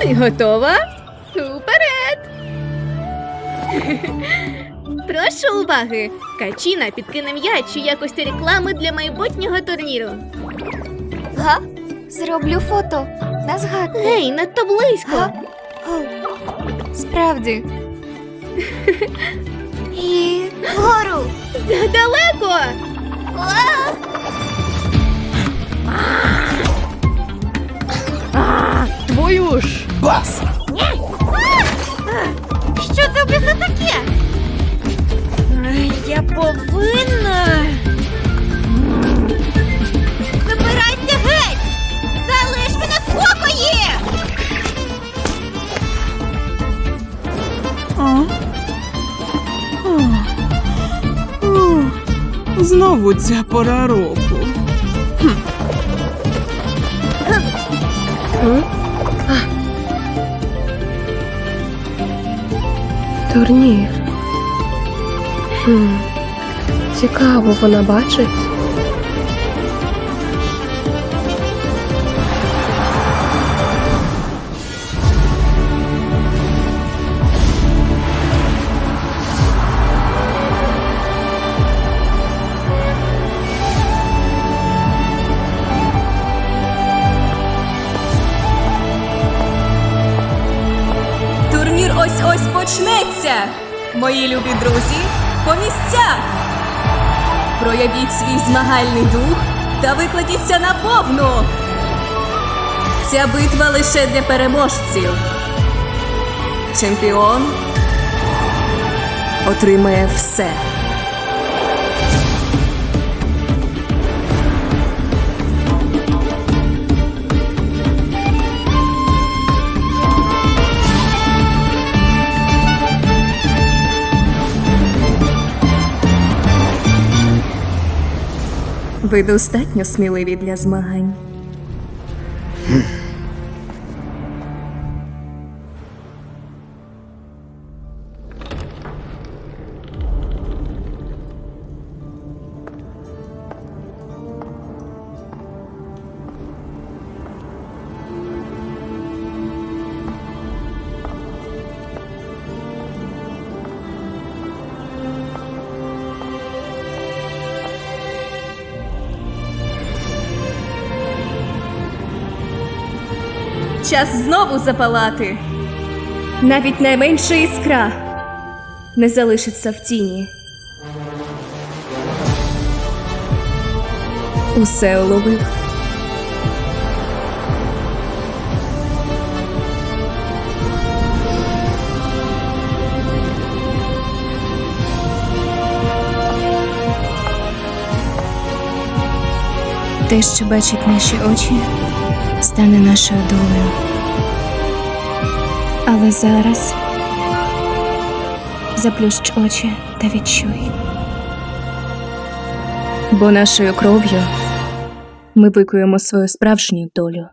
Ти готова? Уперед! Прошу уваги! Качіна підкине м'яч у якості реклами для майбутнього турніру. Га? Зроблю фото. На згадку. Гей, надто близько! Га? О, Справді. І вгору. Задалеко! Твою ж! Бас! Що це в біса таке? Я повинна. Забирайся геть! Залиш мене в спокої! А? А. Знову ця пора року. Хм. Е? Турнір. Хм. Цікаво, вона бачить. Турнір ось-ось почнеться. Мої любі друзі, по місцях. Проявіть свій змагальний дух та викладіться на повну. Ця битва лише для переможців. Чемпіон отримає все. Ви достатньо сміливі для змагань. Час знову запалати. Навіть найменша іскра не залишиться в тіні. Усе уловив. Те, що бачать наші очі, стане нашою долею. Але зараз заплющ очі та відчуй. Бо нашою кров'ю ми викуємо свою справжню долю.